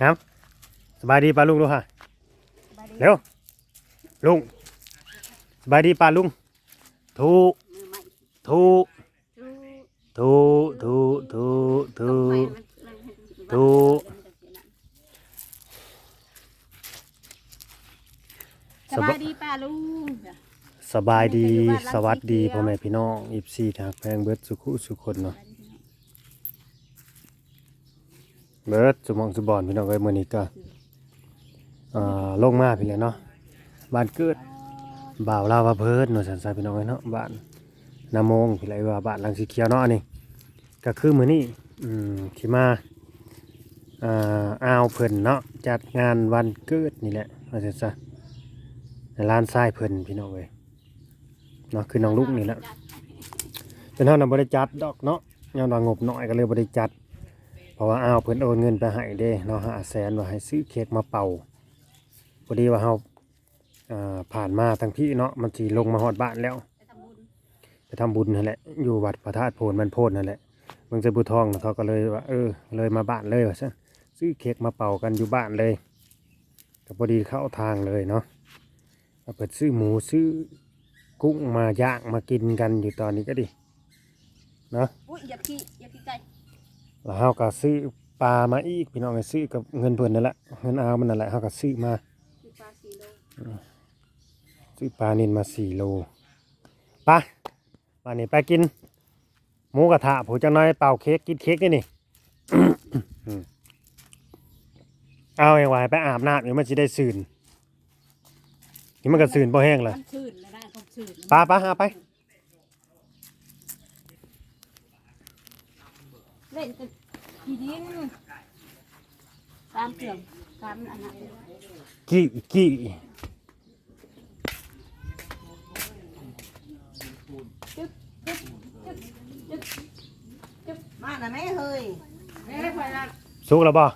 ครับ สบายดีป้าลุงดูค่ะเร็วลุงสบายดีป้าลุงถูถูถูถูถูถูถูสบายดีป้าลุงสบายดีสวัสดีพ่อแม่พี่น้องอีฟซีทางแพงเบิร์ดสุขุสุคนเนาะ เบิร์ดสมองสุบอนพี่น้องเอ้ยมื้อนี้ก็อ่าลงมาพี่แหล้วเนาะบ้านเกิดบ่าวลาวาเพิร์ดเนาะสันสายพี่น้องเอ้ยเนาะบ้านนาโมงพี่แหล้วว่าบ้านหลังสีเขียวเนาะอันนี่ก็คือมื้อนี้อืมที่มาอ่าอาวเพิ่นเนาะจัดงานวันเกิดนี่แหละว่าซั่นซะในร้านทรายเพิ่นพี่น้องเอ้ยเนาะคือน้องลูกนี่แหละเป็นเท่านั้นบริจัดดอกเนาะยามว่างบน้อยก็เลยบริจัด เพราะว่าอ้าวเพิ่นโอนเงินไปให้เด้เนาะห้าแสนว่าให้ซื้อเค้กมาเป่าพอดีว่าเฮาผ่านมาทางพี่เนาะมันสิลงมาฮอดบ้านแล้วไปทำบุญนั่นแหละอยู่วัดพระธาตุโพนมันโพนนั่นแหละเมืองเจ้าบุทองเขาก็เลยว่าเออเลยมาบ้านเลยว่าซะซื้อเค้กมาเป่ากันอยู่บ้านเลยก็พอดีเข้าทางเลยเนาะเอาเปิดซื้อหมูซื้อกุ้งมาย่างมากินกันอยู่ตอนนี้ก็ดีเนาะอุ้ยอย่าพี่อย่าพี่ไก่ แล้วเฮาก็ซื้อปลามาอีกพี่น้องก็ซื้อกับเงินเพิ่นนั่นแหละเงินเอามันนั่นแหละเฮาก็ซื้อมาพี่ปลาสีโลซื้อปลานินมาสี่โลไปวันนี้ไปกินหมูกระทะผู้จังน้อยเป่าเค้กกินเค้กนี่นี่อืมเอาเองไว้ไปอาบน้ำเดี๋ยวมันจะได้สื่นนี่มันก็สื่นพอแห้งเลยมันชื่นแล้วนะต้องชื่นปลาปลาหาไป ล่นกันทีนี้ตามเกลืองตามอันนั้นกี้กี้มาน่ะแม่เฮ้ยแม่พอยละสุกแล้วบ่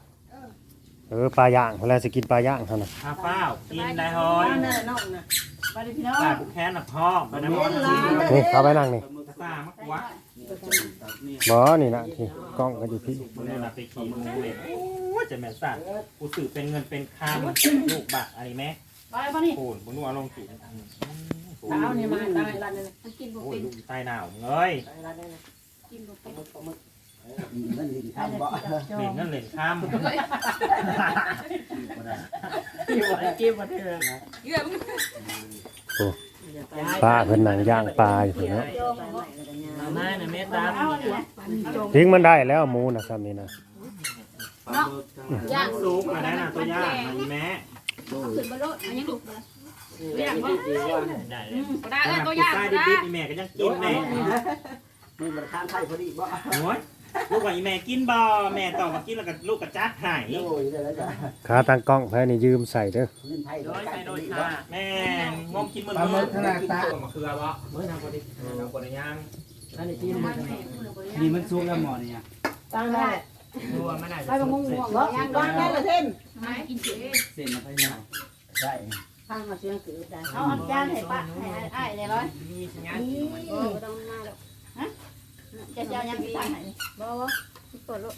เออปลาย่างเวลาจะกินปลาย่างเท่านั้น อาเฝ้ากินได้ฮ้อย มาเน่ะน้องน่ะ ไปเลยพี่น้องปลาบุกแค้นน่ะพ่อมาน้ำเล่มันนหลานเด้อนี่เข้าไปนั่งนี่ซ่ามากกว่าบ่นี่นะที่กล้องก็อยู่พี่เนี่ยนะไปขี่มูเว้ยโอ้ยจะแม่นสัตว์กูสื่อเป็นเงินเป็นคำลูกบักอะไรไหมไปมานี่โอนบุญนัวลงสีเช้านี่มาตายร้านนึงมันกินบุโอ้เป็ยนลูกใต้หนาวเอ้ย ตายร้านนึงกินบุเป็น นั่นนี่ทำบ่เหม็นนั่นเหล่นข้ามกินบ่ได้กินบ่ได้เลยเยื่อมึงปลาเพิ่นนั่งย่างปลาอยู่เพิ่นเนาะมาน่ะแม่ตามเอาเนี่ยจงทิ้งมันได้แล้วหมูนะซ้ำนี่นะเนาะย่างซุปมาได้น่ะตัวย่างนะอีแม่ขึ้นบนรถอันนี้ถูกเลยย่างบ่ได้เลอืยมบ่ได้เอ้ยตัวย่างใต้บ่ได้ดิบๆอีแม่ก็ยังกินแม่นี่มันข้ามไทยพอดีบ่โอ้ย ลูกว่าอีแม่กินบ่แม่ต่อมากินแล้วก็ลูกกระจัดหายโอ้ยได้แล้วจ้ะขาตั้งกล้องแพ้นี่ยืมใส่เด้อขึ้นไทยโดยไปโดยบ่ค่ะแม่งมกินมันปลาหมึกขนาดตามะเขือบ่เมื่อนำพอดีนำพอดีย่างอันนี้กินมันนี่มันซุกแล้วหมอเนี่ยตั้งได้รัวมันอาจไปจะบ่งงง่วงบ่ย่างวางได้ละเส้นมากินเฉยเส้นมาพยาใช่ทางมาเสียงคือได้เอาอันจานให้ป้าให้อ้ายเลยร้อยมีสัญญาณนี่บ่ต้องมาหรอกฮะ จะจะเอายังสิตั้งให้นี่บ่บ่เปิดรถ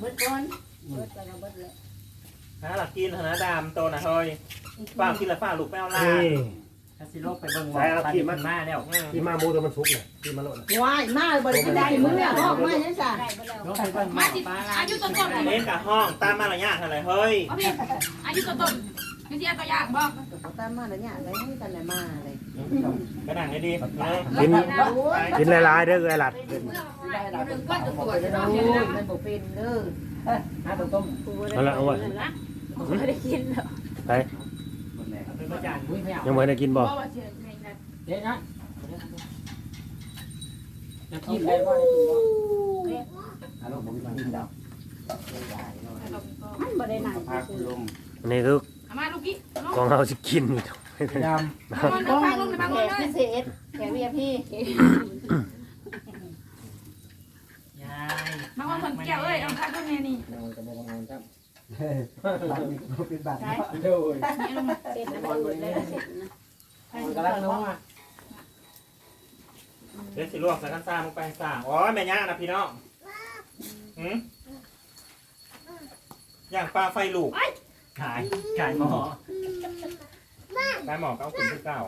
เบิดก่อนเบิดไปแล้วเบิดเลยฮะหลักกินหนะดามโตนะเฮ้ยฝ้ากินแล้วฝ้าลูกแป้วล่าถ้าสิโลกไปเบิ่งใช่เอาขี้มันมาแล้วที่มาหมูตัวมันสุกน่ะที่มาโลดน่ะวายมาบ่ได้ได้มื้อออกมาจังซั่นได้เบิดแล้วโลกไปเบิ่งมามาสิปลาอายุต้นต้นเล่นกับห้องตามมารยาทอะไรเฮ้ย เอาพี่อายุต้นต้นนี่ที่ตัวอย่างบ่ก็ตามมาแล้วเนี่ยอะไรนี่กันมาเลย กระดังให้ดีนะกิน กินหลายๆเด้อเอ้ยหลัดได้แล้วหนึ่งก้อนตัวบ่จะได้ต้องดูเห็นนะมันบ่เป็นเด้อหาตัวต้มนั่นแหละเอาไว้ไม่ได้กินหรอกไปมันแหละเป็นประจานอุ้ยไม่เอายังบ่ได้กินเพบ่ราะว่าเชื่อในนั้นเด็ดนะจะกินได้บ่ได้กินบ่ฮัลโหลผมกินดอกมันบ่ได้หนังพาคุณลงอันนี้คือเอามาลูกกี้น้องของเราสิกินนี่ยน้ องน้องฟังลูกในบางคนเลยพิเศษแขกเวียพี่ยายบางคนคนแก้วเอ้ยเอาข้าวต้นเนี่ยนี่ำนอนกับบ่นอนครับเป็นบาดโดยนี่ลงมาเสร็จแล้วมันเลยเสร็จนะมันกำลังนัวเดี๋ยวสิลวกใส่กันซ่าลงไปซ่าอ๋อแม่ย่านะพี่น้องหืมอย่างปลาไฟลูกขายขายหมอ ขายหมอก็เอาคุณที่เก่า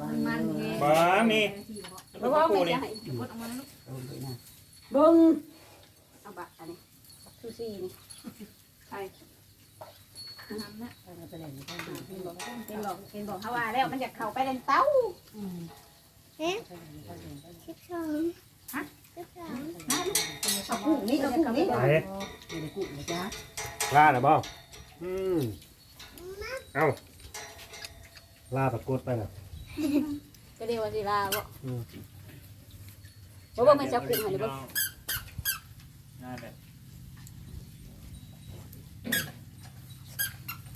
มันแห้งบ้ามีเพราะว่ากูไม่นี่จะให้กดออกมาแล้วเอาไปนะเบิ้งเอาบักอันนี้ซูซี่นี่ใช่น้ำนะเอาไปเลยไม่ต้องดูเป็นบอกเป็นบอกเป็นบอกเขาว่าแล้วมันจะเข้าไปในเต้าเอากุ้งนี่เอากุ้งนี่ไปนี่ในกุ้งนะจ๊ะลาหรือเปล่าอืมเอ้า ลาปรากฏไปน่ะก็เรียกว่าสิลาบ่อืมบ่บ่มันจะขึ้นมาหรือบ่ได้แบบ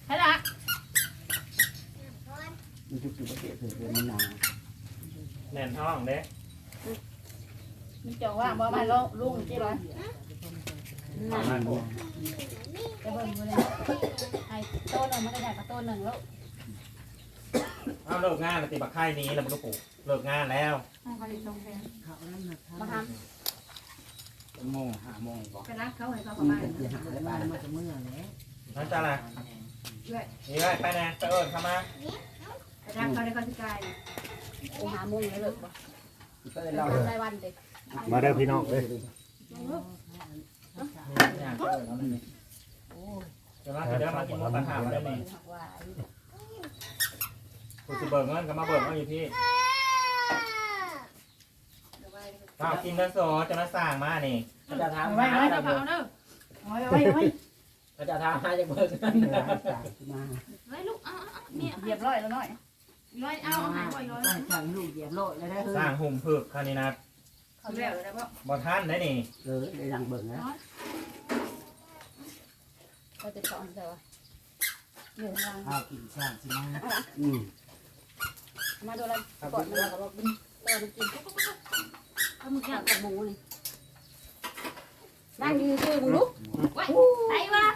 ใช่ละมันจุกจุกเสียเสือมันหนาแน่นท้องเด้มันจองว่าบ่มาลงลุงจิบ่ประมาณพวกจะเบิ่งบ่ได้ไอ้โตนึงมันก็ได้กับโตนึงแล้ว เอาเลิกงานแล้วติบักไข่นี้แล้วมันก็ปลูกเลิกงานแล้วเขาสิส่งแทนเขานั่นนะมาทโมงห้าโมงบอกำไปรักเขาให้เขามัเข้านมาเป็นเสียหายบ้านมาจะเมื่อแล้วนั่นจ้าล่ะนี่ไว้ไปแน่ไปเอิญเข้ามาไปรักเขาได้เขาสิกายไปหามุ้งแล้วเลิกบ่ก็เลยเราเล่ารายวันเด็กมาเด้อพี่น้องเด้ออย่างเอิญแล้วนี่เดี๋ยวมาเดี๋ยวมากินหมูกระทะได้ไหมว่า กูจะเบิกเงินก็มาเบิกเงินอยู่ที่ข้าวกินแล้วโซจะมาสั่งมานี่เขาจะถามไว้หาไว้จะเขาเบิกเอาเด้อไว้ไว้ไว้เขาจะถามหาจะเบิกเงินจ่ายมาไว้ลูกเอาเอาเนี่ยเรียบร้อยแล้วน้อยร้อยเอาเอาหายบ่อยร้อยจ่ายจ่ายลูกเหยียบโลดเลยได้เฮ้ยสร้างหุ่มผึกคราวนี้นะเขาแล้วแล้วบ่บ่ท่านได้นี่เออได้ดังเบิ่งนะก็จะสอนแต่ว่าเดี๋ยววาง ข้าวกินช่างสิมาอืม มาดูแลกดมันก็บอกบินตัวมันกินปุ๊บปุ๊บปุ๊บเอามือย่างกับหมูนี่นั่งยืนชื่อมึงลุกไว้ไปวะ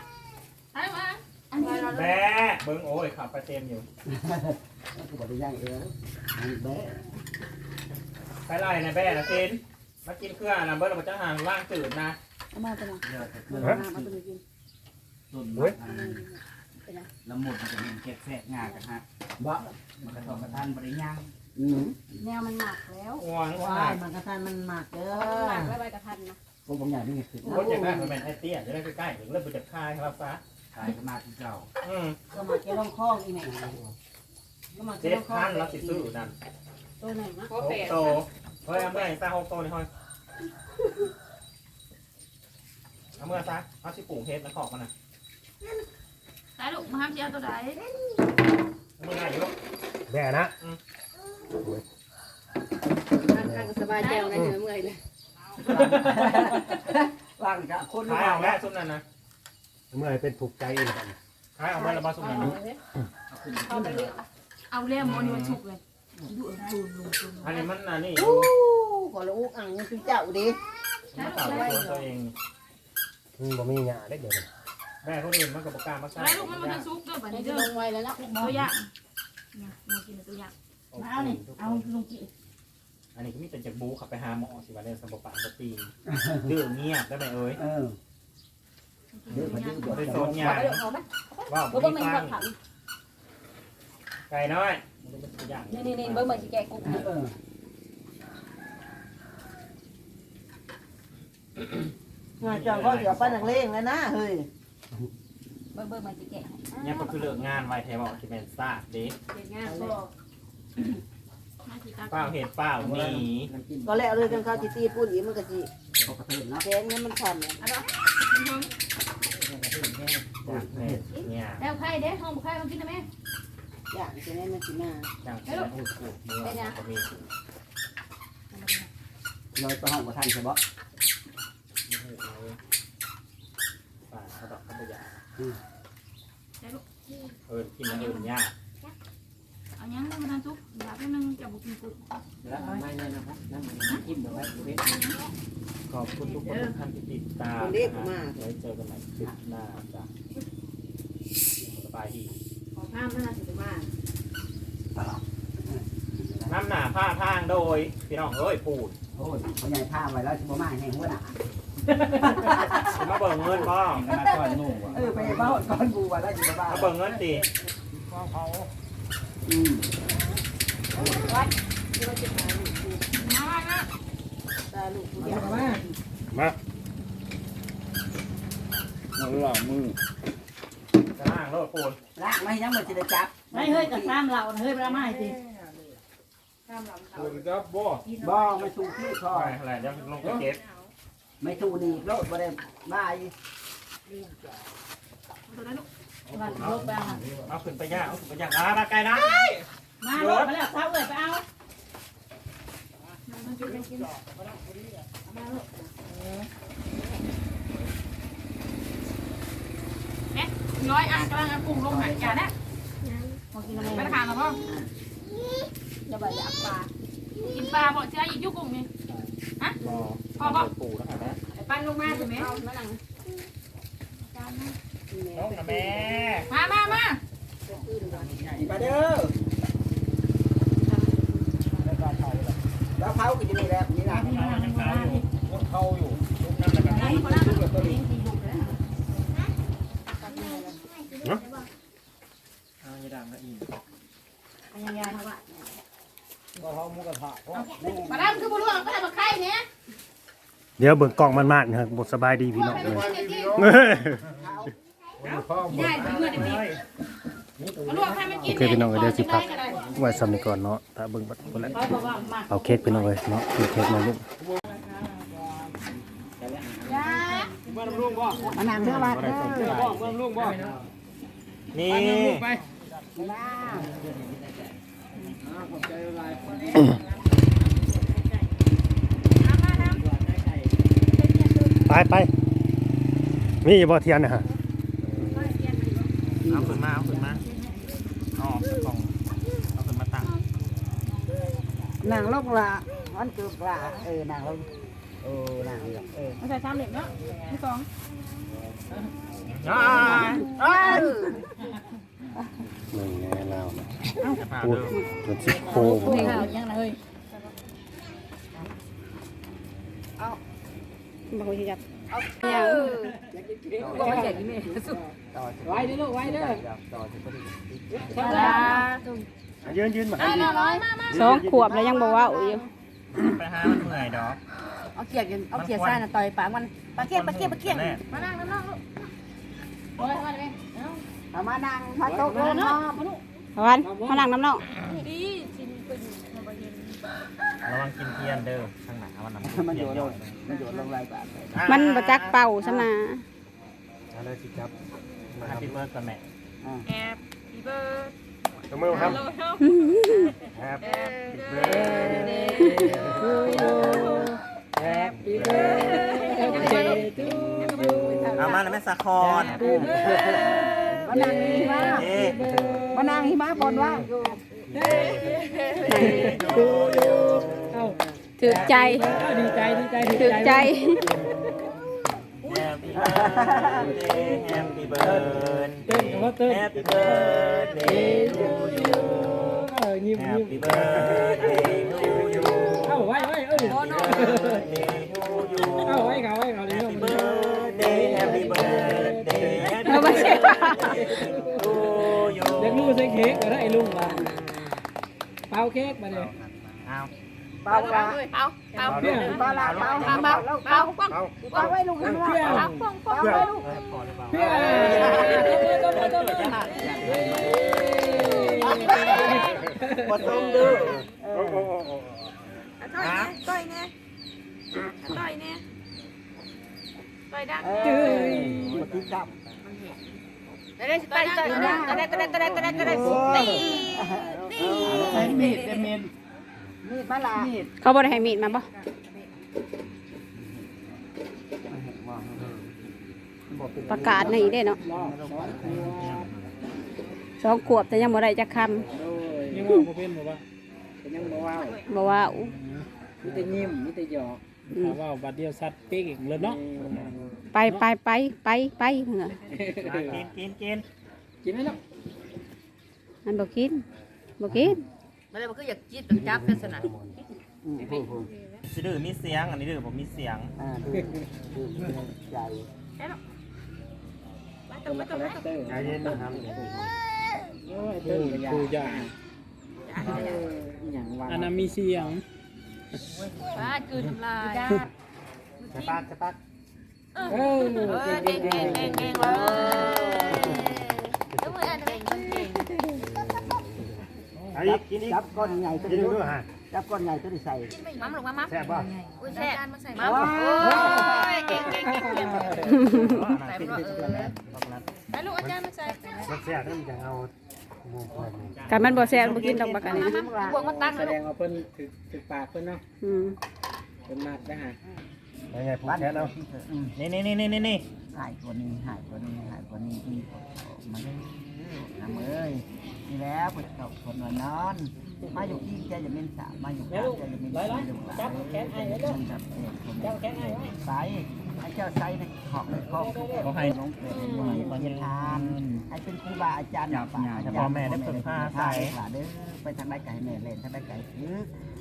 ไปวะอันนี้เราแบ๊ะเบิ้งโอ้ยขับไปเต็มอยู่กูบอกได้ย่างเอวมันแบ๊ะไปไล่นะแบ๊ะนะกินมากินเครื่องนะเบิ้งเราจะห่างว่างจืดนะเอามาตัวนึงเดี๋ยวจะเอาเกิดมาตัวนึ งกินต้นละมุดมันจะมีเก็บแทรกงากันฮะบ่มันกระทบกระทันบริยังอืมแนวมันหนักแล้วห่วงขว้านาดยมันกระทันมันหมักเด้อหนักแล้วใบกระทันนะผมบอกอย่างนี้คือรถจะได้มันเป็นไอเตี้ยจะได้ใกล้ๆถึงเริ่มไปจับคายครับฟ้าขายก็มาที่เก่าอืมก็มาแค่ร่องคล้องอีแม่ก็มาแค่เจ็ดร่องคล้อพังนเราสิซื้อนั่นตัวหนึ่งนะหกโตเฮ้ยเอาเมื่อไหร่ซาหกโตนี่เฮ้ยเอาเมื่อซะเอาสิปลูกเฮ็ดแล้วขอบมันนะ ตายลูกมาห้ามเจ้าตัวใดเอามื่อไหร่อยู่แบ่นะนั่งสบายใจนะเหนื่อยเมื่อยเลยว่างกับคนขายเอาแล้วซุ่มนั่นนะเมื่อไหร่เป็นถูกใจอีกบัดนี้ขายเอาแล้วเรามาซุ่มนั่นนะเอาขึ้นเอาไปเลยเอาเล่มมันมันฉุกเลยอันนี้มันอันนี้อู้ขอลูกอ่างคือเจ้าดิมันเก่าตัวตัวเองอืมบ่มีหยาได้เดี๋ยวนี้ แม่คนอื่นมันกับปากกามาสร้างอะไรลูกมันมันจะซุกเด้อบัดนี่นี้จะเด้อลงไวแล้วนะตัวอย่างเนี่ยมากินตัวอย่างมาเอานี่เอาลุงกิอันนี้ก็มีแต่จากบูขับไปหาหมอสิวันเดนสมบปานสตีนดื้อเงียบได้ไหมเอ้ยเออเดี๋ยวมาดูบ่ได้โซนขยาอไปเดี๋ยวเอาไหมว่าเบิ้บ่งมีมันฟัก็งถังไก่น้อยมันเป็นตัวอย่างนี่นี่นี่เบิ้งมันจะแกะกุ้งเออมาจังก็เดี๋ยวป้านักเลงแล้วนะเฮ้ย เบิ้งเบิ้งมันจะแกะเนี่ยก็คือเลิกงานไวแทบอกที่เป็นซาดเด็เด็กงานก็มาสิตาเป้าเหตุเป้าหนีน้ำจิ้มก็แล้วเลยกันเขาจีตีปุ่นอีมันก็จีเขากระเทือนเนาะแกงนี้มันทำเนี่ยเอาเด้อจากเหตุเนี่ยแล้วไข่เด้ห้องไข่มากินได้ไหมอย่างจะได้มันสิมาจากที่พูดพูดเมื่อก็มีลอยไปห้องกับท่านใช่ปะป่าเขาดอกเขาตัวอย่างเออกินแล้วเออยากเอายังมาทานซุกอยากให้นึงจะบุกินกุ้งแล้วไม่เลยนะครับนั่นมันน้ำจิ้มเดี๋ยวไว้เว้นขอบคุณทุกคนทุกท่านที่ติดตามคนเรียกมาไว้เจอกันใหม่คลิปหน้าจ้ะสบายดีของข้ามน่าจะมาเน้ำหนาผ้าทางโดย พี่น้องเอ้ยปูดโอ้ยเขาใหญ่ผ้าไว้แล้วชิบมาแห้งหัวหน้าสิ มาเบิกเงินบ่ขนาดก้อนงูอะเออไปบ้านก้อนบูไว้แล้วชิบมามาเบิกเงินติอืมมานะตาลูกเดียวมามือหล่อมือจะล่างโลดปูดลากไม่ยังมันจะได้จับไม่เฮ้ยกับซ้ำเราเฮ้ยมาไม่สิปูนกับบ่บ่ไม่สู้ที่คอไปอะไรเดี๋ยวลงไปเก็บ ไม่สู้นี่โลดบ่ได้บายวันลบไปเอาเอาขึ้นไปย่างเอาขึ้นไปย่างอะมาไกลนะมาลบไปแล้วเท้าเลยไปเอาเอ๊ะร้อยอันกำลังเอากุ้งลงหายจ่าแล้วพอกินอะไรไปทานแล้วพ่อจะไปอยากปลากินปลาบ่เชื่ออีกยุกุ้งนี่รอ พ่อพ่อปูแล้วกันนะปั้นลงมาถูกไหมเอามานั่งน้องนะแม่มามามามาเด้อแล้วเขากินนี่แหละนี่นะเขาอยู่เขาอยู่นั่นแหละกัน ไอ้คนนั้นตัวนี้ที่ลูกแล้ว เอาอย่าดังนะอีก อันยังยาทว่า ก็เขามุกกระทะ มาดามคือบุรุษก็ทำมาไข่เนี่ย เดี๋ยวเบิ่งกล้องมันมากนะครับบทสบายดีพี่น้องเลยโอเคพี่น้องเดี๋ยวสิพักไว้ซ้ำนี้ก่อนเนาะถ้าเบิ่งบัดคนละเอกว่าเอาเค้กพี่น้องเอ้ยเนาะกินเค้กมาลูกมานั่งเด้อบ้านเด้อนี่ไป ไปมีบ่เทียนนะฮะเอาขึ้นมาเอาขึ้นมาเอาออกจากกล่องเอาขึ้นมาตั้งนั่งลงละมันเกือบละเออนั่งลงเออนั่งลงเออไม่ใช่สามเหลี่ยมเนาะที่สองอ่าอ่าหนึ่งแน่แล้วนะจะพาพูดเดิมจนสิโค้งข้าวยั งไงเฮ้ยบอกว่าจะจับก็ไม่ใช่กินนี่ไว้ดิลูกไว้เด้อต่อจะพอดียืนยืนมาอ่าน้อยมามาสองขวบแล้วยังบอกว่าอยู่ไปหามันเมื่อยดอกเอาเกียร์กันเอาเกียร์ซ่าน่ะต่อยปากมันปากเกียร์ปากเกียร์ปากเกียร์แน่มานั่งน้ำน้องลูกโอ้ยมาเลยเอามานั่งมาโต๊ะลงเนาะวันมานั่งน้ำเนาะดีจินเป็น ระวังกินเทียนเด้อข้างหน้ามันนำมันเทีอยนยู่หลยองดมันอยู่ลงไรบาทมันประจักเป่าซะนะเอาเลยสิครับมาพี่เบิร์ดกันแม่แอบอีเบิร์ดตบมือครับโลโลครับแอบเบิร์ดเอามาแล้วแม่สะคอนมานั่งหิมะเอ๊ะมานั่งหิมะบนว่าง ถือใจ ดีใจดีใจถือใจแฮปปี้เบิร์ดเดย์แฮปปี้เบิร์ดเต้นกับว่าเต้นแฮปปี้เบิร์ดเดย์ทูยูเออยิ้มแฮยิ้ปมปี้เบิร์ดเดย์ทูยูเอ้าไว้ไว้เออแฮปปี้เบิร์ดเดย์ทูยูเอ้าไว้เขาไว้เขาเลยแฮปเนาะปี้เบิร์ดเดย์แฮปปี้เบิร์ดเดย์เออไม่ใช่ว่าทูยูเด็กลูกใส่เค้กก็ได้ไอ้ลุงมาเป่าเค้กมาเลย เอา เปล่าละเอาเอาเพื่อนเปล่าละเปล่าเอาเบาเบาป้องเปล่าไว้ลูกนะเพื่อนเอาป้องป้องเพื่อนพอหรือเปล่าเพื่อนต้นต้นต้นต้นบดลงดื้อโอ้โอ้โอ้โอ้ต่อยเนี่ยต่อยเนี่ยต่อยดังเออบดที่จับต่อยดังต่อยดังต่อยดังต่อยดังต่อยดังต่อยดังต่อยดังตีตีใช้มีดเดมิน มีดมาละเขาบอกให้มีดมาบ่ประกาศในอีกได้เนาะสองขวบแต่ยังบ่ได้จักคยังว่าบ่เป็นบ่ว่ายังบ่ว้าวำบอกว่าอู้มีแต่ยิ้มมีแต่หยอกถามว่าบัดเดียวซัดเป๊กอีกเลยเนาะไปไปไปไปไปเหรอกินกินกินกินไหมลูกมันบอกกินบอกกิน มันเลยมันก็อยากจิตต้องจับเป็นสนะอืมผู้ผู้สิดื้อมีเสียง อันนี้ดื้อผมมีเสียงอ่าดูดูใจไปตรงไปตรงไปตรงใจเย็นนะครับคือคือยาอย่างว่าอันนั้นมีเสียงป้าคืนทำลายจะปักจะปักเออเออเก่งเก่งเก่งเก่งเลยยกมืออันเก่งเก่ง ไอ้อีกกินอีกจับก้อนใหญ่ตัวกินนี้ด้วยฮะจับก้อนใหญ่ตัวนี้ใส่มัมลงมามัมแซ่บป่ะอุ้ยแซ่บมาใส่มัว้ามโอ้ยเก่งเก่งเก่งเก่งใส่บ่เออไปลูกอาจารย์มาใส่มันแซ่บนั่นจะเอาหมูพอนี่กันมันบ่แซ่บบ่กินดอกบักอันนี้นะบวกมาตั้งแสเลยดงว่าเพิ่นถึกถึกปากเพิ่นเนาะอืมเพิ่นมากได้ฮะยังไงผูกแขนเอาอืมนี่นี่นี่นี่นี่หายกว่านี้หายกว่านี้หายกว่านี้อีกมาเลย น้ำเอ้ยนี่แล้วเปิดตกคนนอน มาอยู่ที่แกจะเป็นสามมาอยู่ที่แกจะเป็นสี่ลูกหลานจับแขนไอ้ไว้ด้วยจับแขนไอ้ไว้ใส่ให้เจ้าใส่ในขอบในขอบก็ให้น้องเกิดหน่อยปัญญาทานให้เป็นครูบาอาจารย์ป่าเด้อไปทางใดไก่แม่เล่นทางใดไก่คือ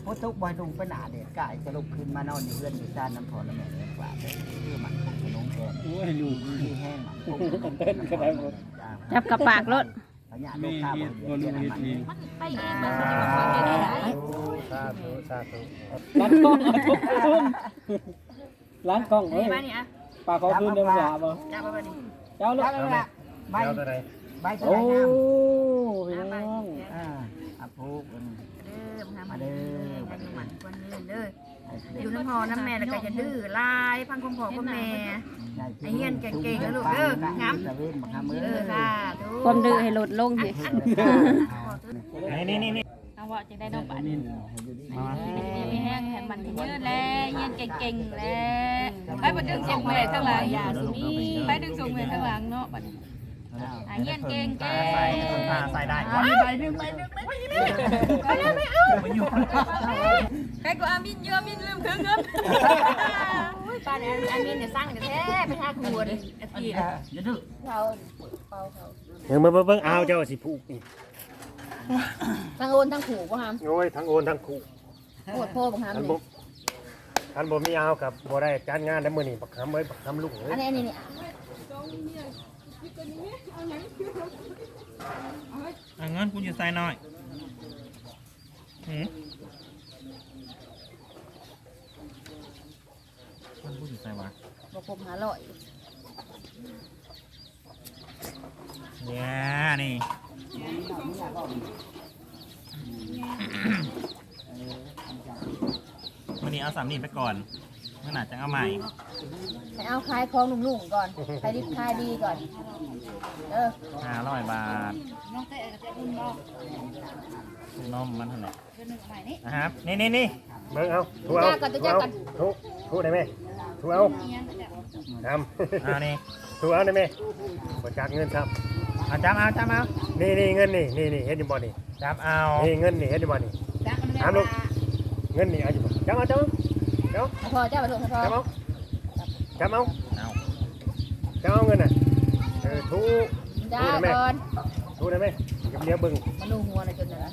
พุทธุบอยลุงไปหนาเด็ดกายจะลุกขึ้นมานอนอยู่เพื่อนอยู่ซ่านน้ำพอแล้วแม่เล่นกว่าเด้อคือมันคงน้องเกิดโอ้ยลูกที่แห้งมันคง เต้นก็ได้หมดจับกับปากรถพญาลูกข้าวเดือดเดือดมันมันไปเองมันสิมาฟังเองได้สาธุสาธุร้านกล้องเอาทุกทุนร้านกล้องเอ้ยนี่มานี่อะปากขอคืนเดิมยาบ่จับมาบัดนี้เจ้าลูกแล้วละใบเอาตัวไหนใบจะโอ้ได้งามพี่น้องอ่าอะพูกเด้อมามามาเด้เด้ออมาวันเด้อมันวันนี้เด้อ ออยู่น้ำพอน้ำแม่แล้วก็จะดื้อลายพังคมพ่อพ่อแม่ไอ้เหี้ยนเก่งๆนะลูกเด้องามตะเวนมาหามือเออค่ะความดื้อให้ลดลงสินี่นี่นี่นี่เอาว่าจะได้น้องบ้านนี่มีแห้งแห้งมันที่ยืดแล้วเย็นเก่งๆแล้วไปไปดึงส่งแม่ข้างหลังอย่าสุนีไปดึงส่งแม่ข้างหลังเนาะบัดนี้อะเย็นเก่งเก่งใส่ผ้าใส่ได้ไปนึงไปนึงไป ไปแล้วไม่เอาใครก็อามินเยอะมินลืมถึงเงินป้าเนี่ยอามินเนี่ยสร้างแต่แท้ไปท่าครัวดิอาทิตย์อย่าดื้อเขาเป่าเขายังเบิ่งเบิ่งเบิ่งเอาเจ้าสิผูกนี่ทั้งโอนทั้งขู่ป่ะฮะโอ้ยทั้งโอนทั้งขู่โอดพ่อป่ะฮะอันนี่บ่อันบ่มีเอากับบ่ได้การงานได้มื้อนี้บักคำเอ้ยบักคำลูกเอ้อันยนี้อันนี้นี่อะเงินคุณอยู่ใส่หน่อยหื มเงินคุณอยู่ใส่วะบอกผมหาลอยเนี่ยนี่วันนี้เอาสามนี่ไปก่อนเมื่อหนาจะเอาใหม่ให้เอาคลายคลองหนุ่มๆก่อนคลายดีคลายดีก่อน เออห้าร้อยบาทน้องเต้จะอุ่นบ่ นมมันเท่าไหร่นะครับนี่นี่นี่เบิ่งเอาถูเอาถูเอาถูถูได้ไหมถูเอาทำเอานี่ถูเอาได้ไหมบ่จักเงินครับเอาจับเอาจับเอานี่นี่เงินนี่นี่นี่เฮ็ดอยู่บ่นี่จับเอานี่เงินนี่เฮ็ดอยู่บ่นี่ถามลูกเงินนี่เอาอยู่บ่จับเอาจับเอาเดี๋ยวพอเจ้าไปลูกพอจับเอาจับเอาเอาจับเอาเงินน่ะเออถูจ้าก่อนถูได้ไหม เดี๋ยวเดี๋ยวเบิ่งมาดูหัวเลยจนเหนื่อย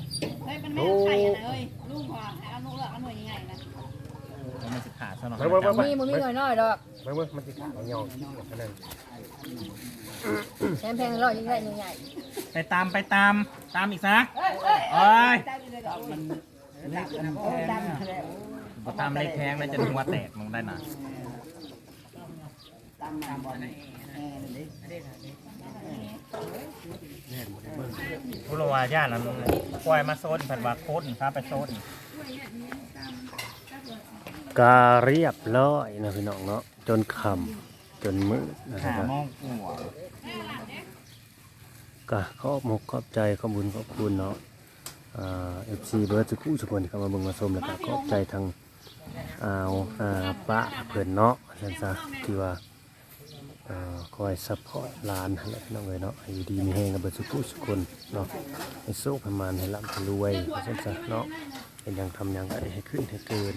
ถูแล้วมันสิขาดซะหน่อยเบิ่งเบิ่งเบิ่งมีมึงมีหน่อยน้อยดอกเบิ่งเบิ่งมันสิขาดเอายองอันนั้นแพงแพงร้อยยิ่งได้ใหญ่ไปตามไปตามตามอีกซะโอ้ยเล็กอันแพงนะบ่ตามเล็กแพงแล้วจะหัวแตกมึงได้น่ะตามตามบอลแอร์นี่ ผู้ลวาญาตินั้นปล่อยมาโซนผัดว่าโคตรพาไปโซนกาเรียบร้อยนะพี่น้องเนาะจนค่ำจนมืดนะคหารับมองหัวก็ขอบมกขอบใจขอบบุญขอบคุณเนาะอ่าเอฟซีเบิร์ดสุกุสุคนที่เข้ามาเบิ่งมาชมแล้วก็ขอบใจทางอ่าวอ่าป้าเพิ่อนเนาะซั่นซะที่ว่า คอยซัพพอร์ตลานนั่นแหละพี่น้องเอ้ยเนาะอยู่ดีมีแฮงกับเบิร์สุกุสุคนเนาะให้สุขให้มานให้ร่ำรวยซั่นซะเนาะเป็นยังทำยังก็ได้ให้ขึ้นให้เกิน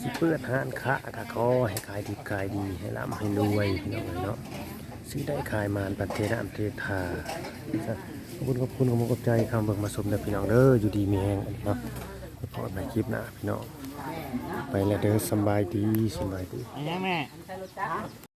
สิเปิดห้านค้าก็ขอให้ขายดีขายดีให้ร่ำให้รวยพี่น้องเอ้ยเนาะซื้อได้ขายมานปันเทนะอัมเทธาขอบคุณขอบคุณขอบคุณขอบใจคำเบิกมาสมเด้อพี่น้องเด้ออยู่ดีมีแห้งเนาะไปพบกันในคลิปหน้าพี่น้องไปแล้วเด้อสบายดีสบายดีอันนี้แม่